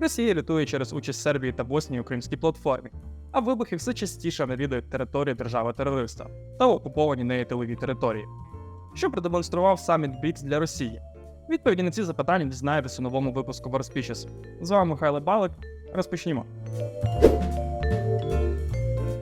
Росія рятує через участь Сербії та Боснії у кримській платформі, а вибухи все частіше навідують території держави-терориста та окуповані нею тилові території. Що продемонстрував саміт БРІКС для Росії? Відповіді на ці запитання дізнаєтесь у новому випуску Варспічес. З вами Михайло Балик. Розпочнімо.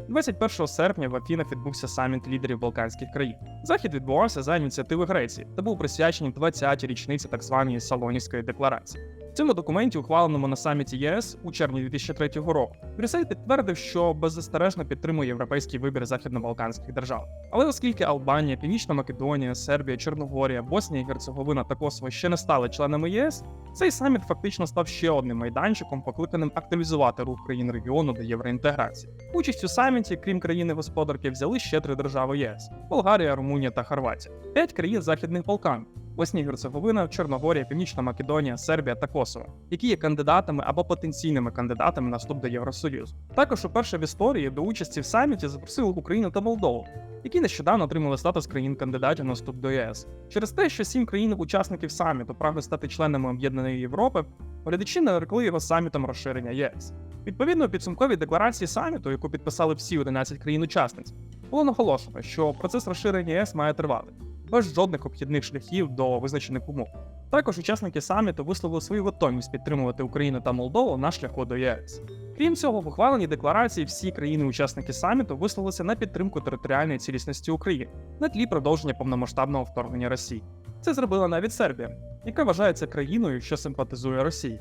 21 серпня в Афінах відбувся саміт лідерів Балканських країн. Захід відбувався за ініціативи Греції та був присвячений 20-й річниці так званої Салонівської декларації. Цьому документі, ухваленому на саміті ЄС у червні 2003 року, Брюссель підтвердив, що беззастережно підтримує європейський вибір західно-балканських держав. Але оскільки Албанія, Північна Македонія, Сербія, Чорногорія, Боснія і Герцеговина та Косово ще не стали членами ЄС, цей саміт фактично став ще одним майданчиком, покликаним активізувати рух країн регіону до євроінтеграції. Участь у саміті, крім країни-господарки, взяли ще три держави ЄС: Болгарія, Румунія та Хорватія, п'ять країн Західних Балкан. Боснія і Герцеговина, Чорногорія, Північна Македонія, Сербія та Косово, які є кандидатами або потенційними кандидатами на вступ до Євросоюзу. Також уперше в історії до участі в саміті запросили Україну та Молдову, які нещодавно отримали статус країн-кандидатів на вступ до ЄС. Через те, що сім країн-учасників саміту прагнуть стати членами Об'єднаної Європи, глядачі нарекли його самітом розширення ЄС. Відповідно, у підсумковій декларації саміту, яку підписали всі 11 країн-учасниць, було наголошено, що процес розширення ЄС має тривати без жодних обхідних шляхів до визначених умов. Також учасники саміту висловили свою готовність підтримувати Україну та Молдову на шляху до ЄС. Крім цього, в ухваленій декларації всі країни-учасники саміту висловилися на підтримку територіальної цілісності України на тлі продовження повномасштабного вторгнення Росії. Це зробила навіть Сербія, яка вважається країною, що симпатизує Росії.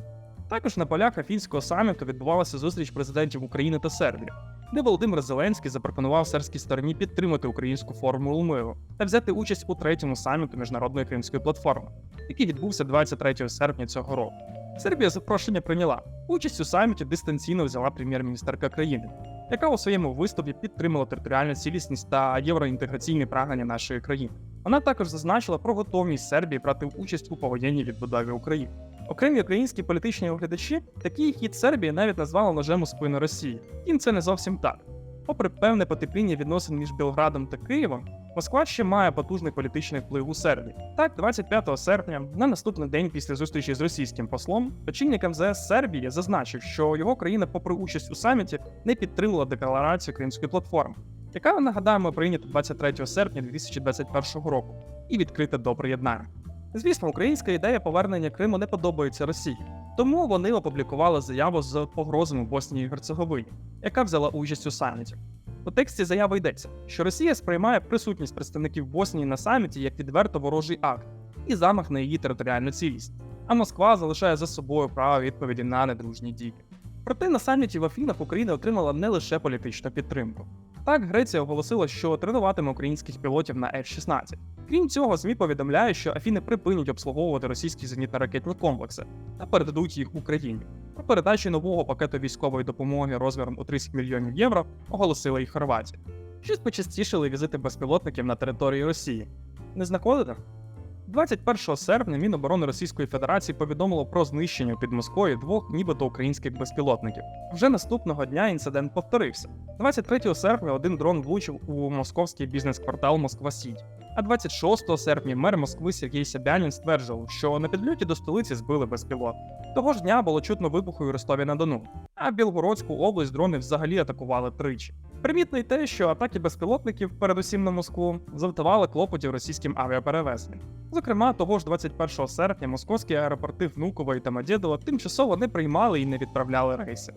Також на полях Афінського саміту відбувалася зустріч президентів України та Сербії, де Володимир Зеленський запропонував сербській стороні підтримати українську формулу миру та взяти участь у третьому саміту міжнародної кримської платформи, який відбувся 23 серпня цього року. Сербія запрошення прийняла. Участь у саміті дистанційно взяла прем'єр-міністерка країни, яка у своєму виступі підтримала територіальну цілісність та євроінтеграційне прагнення нашої країни. Вона також зазначила про готовність Сербії брати участь у повоєнній відбудові України. Окремі українські політичні оглядачі такий хід Сербії навіть назвали ножем у спину Росії. Їм це не зовсім так. Попри певне потепління відносин між Білградом та Києвом, Москва ще має потужний політичний вплив у Сербії. Так, 25 серпня, на наступний день після зустрічі з російським послом, очільник МЗС Сербії зазначив, що його країна, попри участь у саміті, не підтримала декларацію Кримської платформи, яка нагадаємо прийнята 23 серпня 2021 року, і відкрита до приєднання. Звісно, українська ідея повернення Криму не подобається Росії, тому вони опублікували заяву з погрозами Боснії і Герцеговині, яка взяла участь у саміті. У тексті заяви йдеться, що Росія сприймає присутність представників Боснії на саміті як відверто ворожий акт і замах на її територіальну цілість, а Москва залишає за собою право відповіді на недружні дії. Проте на саміті в Афінах Україна отримала не лише політичну підтримку. Так, Греція оголосила, що тренуватиме українських пілотів на F-16. Крім цього, ЗМІ повідомляє, що Афіни припинять обслуговувати російські зенітно-ракетні комплекси та передадуть їх Україні. Про передачу нового пакету військової допомоги розміром у 30 мільйонів євро оголосила і Хорватія. Щось почастішили візити безпілотників на території Росії. Не знаходите? 21 серпня Міноборони Російської Федерації повідомило про знищення під Москвою двох нібито українських безпілотників. Вже наступного дня інцидент повторився. 23 серпня один дрон влучив у московський бізнес-квартал Москва Сіті. А 26 серпня мер Москви Сергій Собянін стверджував, що на підльоті до столиці збили безпілот. Того ж дня було чутно вибуху у Ростові на Дону, а Білгородську область дрони взагалі атакували тричі. Примітно й те, що атаки безпілотників, передусім на Москву, завдавали клопотів російським авіаперевезенням. Зокрема, того ж 21 серпня московські аеропорти Внуково і Тамадєдово тимчасово не приймали і не відправляли рейси.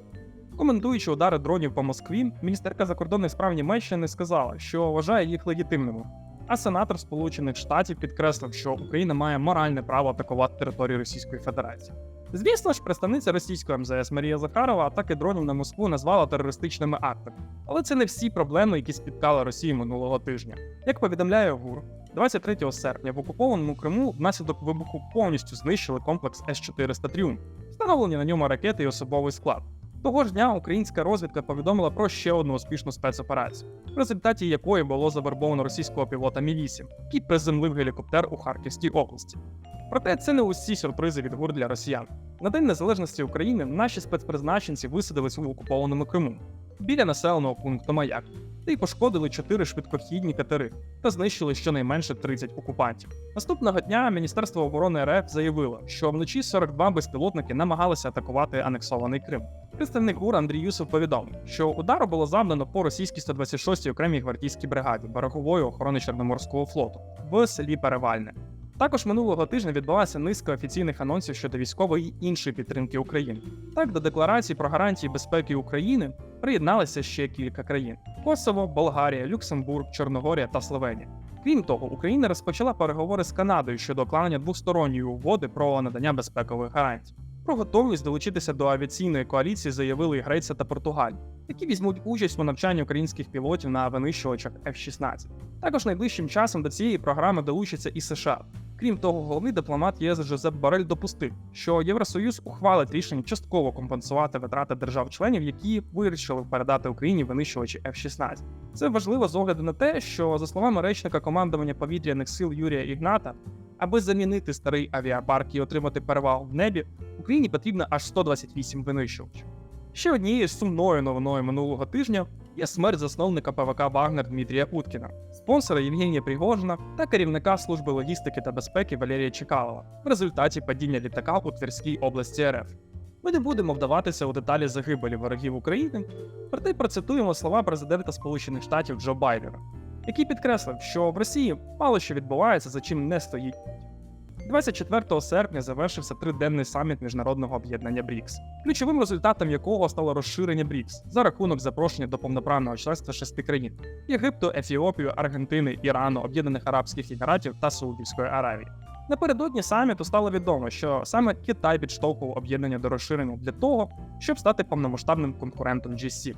Коментуючи удари дронів по Москві, міністерка закордонних справ Німеччини сказала, що вважає їх легітимними. А сенатор Сполучених Штатів підкреслив, що Україна має моральне право атакувати територію Російської Федерації. Звісно ж, представниця російської МЗС Марія Захарова атаки дронів на Москву назвала терористичними актами. Але це не всі проблеми, які спіткали Росію минулого тижня. Як повідомляє ГУР, 23 серпня в окупованому Криму внаслідок вибуху повністю знищили комплекс С-400 Тріумф, встановлені на ньому ракети і особовий склад. Того ж дня українська розвідка повідомила про ще одну успішну спецоперацію, в результаті якої було завербовано російського пілота Мі-8, який приземлив гелікоптер у Харківській області. Проте це не усі сюрпризи від гур для росіян. На День Незалежності України наші спецпризначенці висадились у окупованому Криму біля населеного пункту Маяк, та й пошкодили 4 швидкохідні катери та знищили щонайменше 30 окупантів. Наступного дня Міністерство оборони РФ заявило, що вночі 42 безпілотники намагалися атакувати анексований Крим. Представник ГУР Андрій Юсов повідомив, що удару було завдано по російській 126-й окремій гвардійській бригаді берегової охорони Чорноморського флоту в селі Перевальне. Також минулого тижня відбулася низка офіційних анонсів щодо військової і іншої підтримки України. Так, до декларації про гарантії безпеки України приєдналися ще кілька країн: Косово, Болгарія, Люксембург, Чорногорія та Словенія. Крім того, Україна розпочала переговори з Канадою щодо укладення двосторонньої угоди про надання безпекових гарантій. Про готовність долучитися до авіаційної коаліції заявили і Греція та Португалія, які візьмуть участь у навчанні українських пілотів на винищувачах F-16. Також найближчим часом до цієї програми долучиться і США. Крім того, головний дипломат ЄС Жозеп Борель допустив, що Євросоюз ухвалить рішення частково компенсувати витрати держав-членів, які вирішили передати Україні винищувачі F-16. Це важливо з огляду на те, що за словами речника командування повітряних сил Юрія Ігната, аби замінити старий авіапарк і отримати перевагу в небі, Україні потрібно аж 128 винищувачів. Ще однією сумною новиною минулого тижня є смерть засновника ПВК Вагнер Дмитрія Уткіна, спонсора Євгенія Пригожина та керівника служби логістики та безпеки Валерія Чекалова в результаті падіння літака у Тверській області РФ. Ми не будемо вдаватися у деталі загибелі ворогів України, проте процитуємо слова президента Сполучених Штатів Джо Байдена, який підкреслив, що в Росії мало що відбувається, за чим не стоїть. 24 серпня завершився триденний саміт міжнародного об'єднання БРІКС, ключовим результатом якого стало розширення БРІКС за рахунок запрошення до повноправного членства шести країн: Єгипту, Ефіопію, Аргентини, Ірану, Об'єднаних Арабських Еміратів та Саудівської Аравії. Напередодні саміту стало відомо, що саме Китай підштовхував об'єднання до розширення для того, щоб стати повномасштабним конкурентом G7.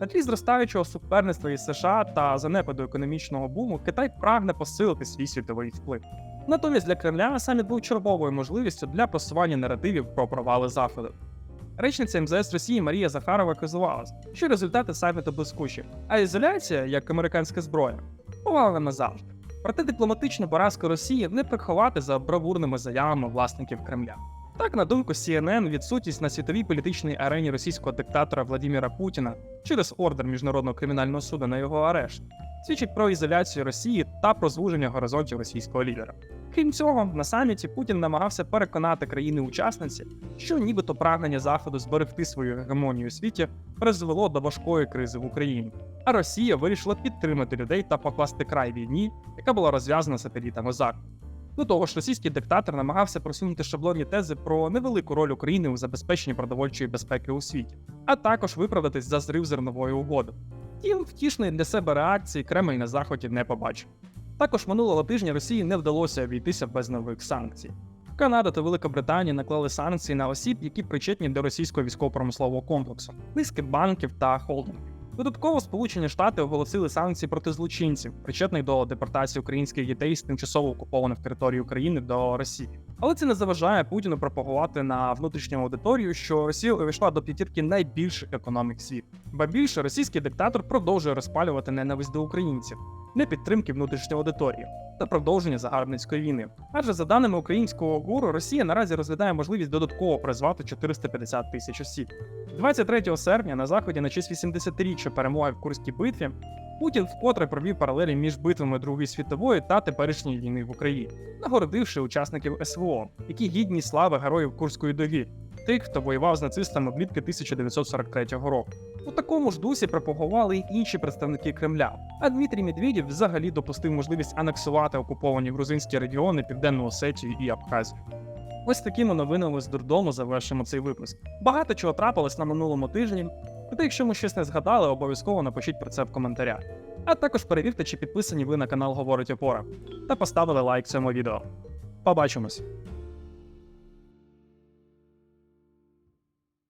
На тлі зростаючого суперництва із США та занепаду економічного буму Китай прагне посилити свій світовий вплив. Натомість для Кремля саміт був черговою можливістю для просування наративів про провали заходу. Речниця МЗС Росії Марія Захарова казувалась, що результати саміту блискучі, а ізоляція, як американська зброя, повалена назавжди. Проте дипломатична поразка Росії не приховати за бравурними заявами власників Кремля. Так, на думку CNN, відсутність на світовій політичній арені російського диктатора Владимира Путіна через ордер міжнародного кримінального суду на його арешт свідчить про ізоляцію Росії та про звуження горизонтів російського лідера. Крім цього, на саміті Путін намагався переконати країни-учасниці, що нібито прагнення заходу зберегти свою гегемонію у світі призвело до важкої кризи в Україні. А Росія вирішила підтримати людей та покласти край війні, яка була розв'язана сателітами Заходу. До того ж, російський диктатор намагався просунути шаблонні тези про невелику роль України у забезпеченні продовольчої безпеки у світі, а також виправдатись за зрив зернової угоди. Втім, втішної для себе реакції Кремль на заході не побачив. Також минулого тижня Росії не вдалося обійтися без нових санкцій. Канада та Велика Британія наклали санкції на осіб, які причетні до російського військово-промислового комплексу, низки банків та холдингів. Додатково Сполучені Штати оголосили санкції проти злочинців, причетних до депортації українських дітей з тимчасово окупованих територій України до Росії. Але це не заважає Путіну пропагувати на внутрішню аудиторію, що Росія увійшла до п'ятірки найбільших економік світу. Ба більше російський диктатор продовжує розпалювати ненависть до українців, не підтримки внутрішньої аудиторії та продовження загарбницької війни. Адже за даними українського гуру, Росія наразі розглядає можливість додатково призвати 450 тисяч осіб. 23 серпня на заході на честь 80-річчя перемоги в Курській битві Путін вкотре провів паралелі між битвами Другої світової та теперішньої війни в Україні, нагородивши учасників СВО, які гідні слави героїв Курської доги, тих, хто воював з нацистами влітки 1943 року. У такому ж дусі пропагували й інші представники Кремля. А Дмитрій Медведєв взагалі допустив можливість анексувати окуповані грузинські регіони Південну Осетію і Абхазію. Ось такими новинами з дурдому завершимо цей випуск. Багато чого трапилось на минулому тижні. Проте, якщо ми щось не згадали, обов'язково напишіть про це в коментарях. А також перевірте, чи підписані ви на канал Говорить Опора, та поставили лайк цьому відео. Побачимось!